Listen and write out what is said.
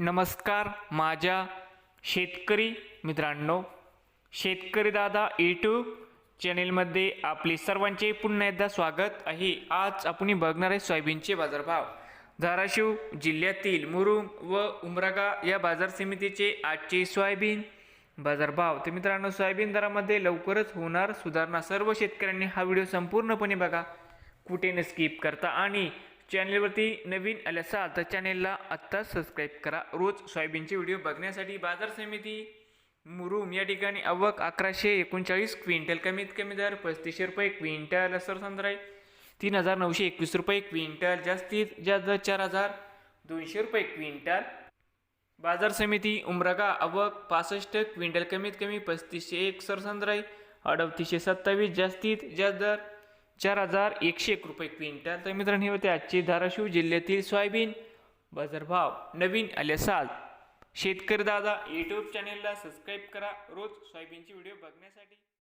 नमस्कार माझ्या शेतकरी मित्रांनो शेतकरी दादा यूट्यूब चॅनेलमध्ये आपले सर्वांचे पुन्हा एकदा स्वागत आहे. आज आपण बघणार आहे सोयाबीनचे बाजारभाव. धाराशिव जिल्ह्यातील मुरुंग व उमरागा या बाजार समितीचे आजचे सोयाबीन बाजारभाव. तर मित्रांनो सोयाबीन दरामध्ये लवकरच होणार सुधारणा. सर्व शेतकऱ्यांनी हा व्हिडिओ संपूर्णपणे बघा. कुठे न स्किप करता. आणि चॅनलवरती नवीन आले असाल तर चॅनेलला आत्ताच सबस्क्राईब करा. रोज सोयाबीनचे व्हिडिओ बघण्यासाठी बाजार समिती मुरुम या ठिकाणी आवक अकराशे एकोणचाळीस क्विंटल कमीत कमी दर पस्तीसशे रुपये क्विंटल सरसंद्राय तीन हजार नऊशे एकवीस रुपये क्विंटल जास्तीत जास्त चार हजार दोनशे रुपये क्विंटल. बाजार समिती उमरगा आवक पासष्ट क्विंटल कमीत कमी पस्तीसशे एक सरसंद्राई अडतीसशे सत्तावीस जास्तीत जास्त दर चार हजार एकशे एक रुपये क्विंटल. तर मित्रांनो हे होते आजचे धाराशिव जिल्ह्यातील सोयाबीन बाजारभाव. नवीन आले असाल शेतकरी दादा यूट्यूब चॅनेलला सबस्क्राईब करा. रोज सोयाबीनचे व्हिडिओ बघण्यासाठी.